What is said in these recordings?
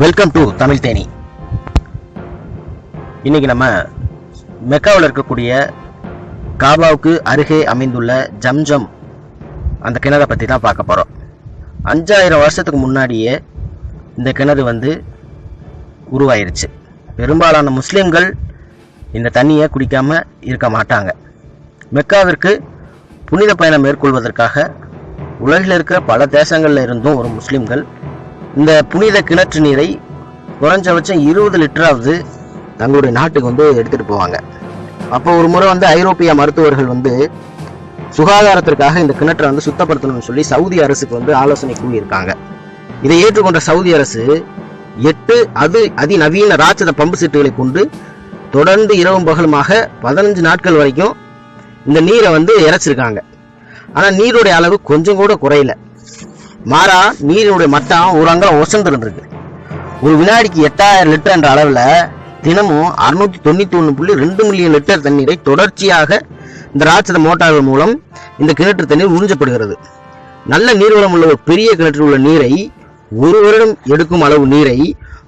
Welcome to Tamil Theni இன்னைக்கு நம்ம மெக்காவில் இருக்கக்கூடிய காபாவுக்கு அருகே அமைந்துள்ள ஜம்ஜம் அந்த கிணறை பற்றி தான் பார்க்க போகிறோம் அஞ்சாயிரம் வருஷத்துக்கு முன்னாடியே இந்த கிணறு வந்து உருவாயிருச்சு. பெரும்பாலான முஸ்லீம்கள் இந்த தண்ணியை குடிக்காமல் இருக்க மாட்டாங்க. மெக்காவிற்கு புனித பயணம் மேற்கொள்வதற்காக உலகில் இருக்கிற பல தேசங்களில் இருந்தும் ஒரு முஸ்லீம்கள் இந்த புனித கிணற்று நீரை குறைஞ்சபட்சம் இருபது லிட்டராவது தங்களுடைய நாட்டுக்கு வந்து எடுத்துட்டு போவாங்க. அப்போ ஒரு முறை வந்து ஐரோப்பிய மருத்துவர்கள் வந்து சுகாதாரத்திற்காக இந்த கிணற்றை வந்து சுத்தப்படுத்தணும்னு சொல்லி சவுதி அரசுக்கு வந்து ஆலோசனை கூறியிருக்காங்க. இதை ஏற்றுக்கொண்ட சவுதி அரசு எட்டு அது அதிநவீன ராட்சத பம்பு செட்டுகளை கொண்டு தொடர்ந்து இரவும் பகலுமாக பதினஞ்சு நாட்கள் வரைக்கும் இந்த நீரை வந்து இறைச்சிருக்காங்க. ஆனால் நீருடைய அளவு கொஞ்சம் கூட குறையலை. மாறா நீரினுடைய மட்டம் ஒரு அங்கம் உசந்திருந்திருக்கு. ஒரு வினாடிக்கு எட்டாயிரம் லிட்டர் என்ற அளவில் தினமும் அறுநூத்தி தொண்ணூத்தி ஒன்று புள்ளி ரெண்டு மில்லியன் லிட்டர் தண்ணீரை தொடர்ச்சியாக இந்த ராட்சத மோட்டார்கள் மூலம் இந்த கிணற்று தண்ணீர் உறிஞ்சப்படுகிறது. நல்ல நீர்வளம் உள்ள ஒரு பெரிய கிணற்றில் உள்ள நீரை ஒரு வருடம் எடுக்கும் அளவு நீரை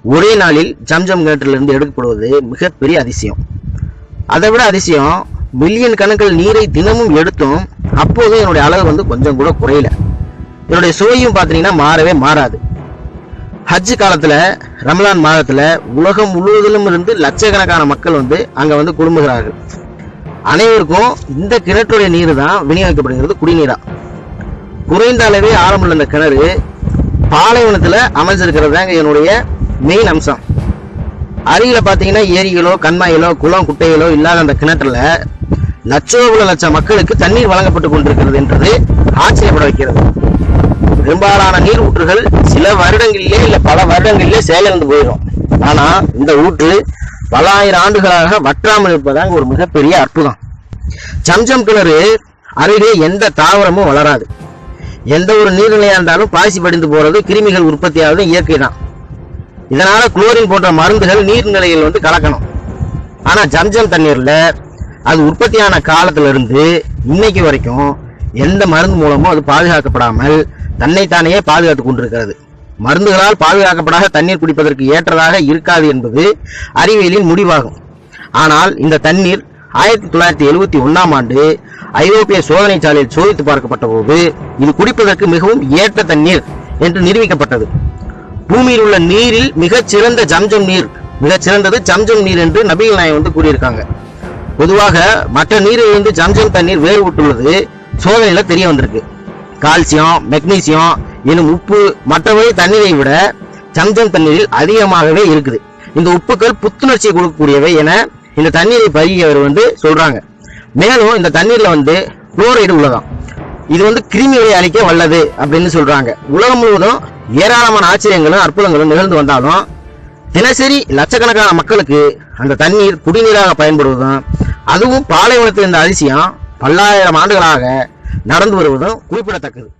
ஒரே நாளில் ஜம்ஜம் கிணற்றிலிருந்து எடுக்கப்படுவது மிகப்பெரிய அதிசயம். அதை விட அதிசயம் மில்லியன் கணக்கில் நீரை தினமும் எடுத்தும் அப்போதும் என்னுடைய அளவு வந்து கொஞ்சம் கூட குறையல. என்னுடைய சுவையும் பார்த்தீங்கன்னா மாறவே மாறாது. ஹஜ் காலத்தில் ரமலான் மாதத்தில் உலகம் முழுவதிலும் இருந்து லட்சக்கணக்கான மக்கள் வந்து அங்கே வந்து குடும்புகிறார்கள் அனைவருக்கும் இந்த கிணற்றுடைய நீர் தான் விநியோகிக்கப்படுகிறது குடிநீரா குறைந்த அளவே ஆழமுள்ள இந்த கிணறு பாலைவனத்தில் அமைஞ்சிருக்கிறது தாங்க என்னுடைய மெயின் அம்சம். அருகில் பார்த்தீங்கன்னா ஏரிகளோ கண்மாயிலோ குளம் குட்டைகளோ இல்லாத அந்த கிணற்றுல லட்சோபல லட்சம் மக்களுக்கு தண்ணீர் வழங்கப்பட்டு கொண்டிருக்கிறது என்றது ஆச்சரியப்பட வைக்கிறது. பெரும்பாலான நீர் ஊற்றுகள் சில வருடங்களிலே இல்ல பல வருடங்களிலே சேலந்து போயிடும். ஆனா இந்த ஊற்று பல ஆயிரம் ஆண்டுகளாக வற்றாமல் இருப்பதாக ஒரு மிகப்பெரிய அற்புதம். சம்சம் கிணறு அருகே எந்த தாவரமும் வளராது. எந்த ஒரு நீர்நிலையா இருந்தாலும் பாசி படிந்து போறது கிருமிகள் உற்பத்தியாவது இயற்கை தான். இதனால குளோரின் போன்ற மருந்துகள் நீர்நிலையில் வந்து கலக்கணும். ஆனா ஜம்ஜம் தண்ணீர்ல அது உற்பத்தியான காலத்துல இருந்து இன்னைக்கு வரைக்கும் எந்த மருந்து மூலமும் அது பாதுகாக்கப்படாமல் தன்னைத்தானே பாதுகாத்துக் கொண்டிருக்கிறது. மருந்துகளால் பாதுகாக்கப்படாத தண்ணீர் குடிப்பதற்கு ஏற்றதாக இருக்காது என்பது அறிவியலின் முடிவாகும். ஆனால் இந்த தண்ணீர் ஆயிரத்தி தொள்ளாயிரத்தி எழுபத்தி ஒன்னாம் ஆண்டு ஐரோப்பிய சோதனை சாலையில் சோதித்து பார்க்கப்பட்ட போது இது குடிப்பதற்கு மிகவும் ஏற்ற தண்ணீர் என்று நிரூபிக்கப்பட்டது. பூமியில் உள்ள நீரில் மிகச் சிறந்த ஜம்ஜம் நீர் மிகச் சிறந்தது ஜம்ஜம் நீர் என்று நபிகள் நாயகம் வந்து கூறியிருக்காங்க. பொதுவாக மற்ற நீரிலிருந்து ஜம்ஜம் தண்ணீர் வேறுபட்டுள்ளது சோதனையில தெரிய வந்திருக்கு. கால்சியம் மெக்னீசியம் எனும் உப்பு மற்றவை தண்ணீரை விட ஜம்ஜம் தண்ணீரில் அதிகமாகவே இருக்குது. இந்த உப்புக்கள் புத்துணர்ச்சியை கொடுக்கக்கூடியவை என இந்த தண்ணீரை பருகியவர் வந்து சொல்றாங்க. மேலும் இந்த தண்ணீர்ல வந்து குளோரைடு உள்ளதாம் இது வந்து கிருமிகளை அழிக்க வல்லது அப்படின்னு சொல்றாங்க. உலகம் முழுவதும் ஏராளமான ஆச்சரியங்களும் அற்புதங்களும் நிகழ்ந்து வந்தாலும் தினசரி லட்சக்கணக்கான மக்களுக்கு அந்த தண்ணீர் குடிநீராக பயன்படுவதும் அதுவும் பாலைவனத்தில் இந்த அதிசயம் பல்லாயிரம் ஆண்டுகளாக நடந்து வருவதும் குறிப்பிடத்தக்கது.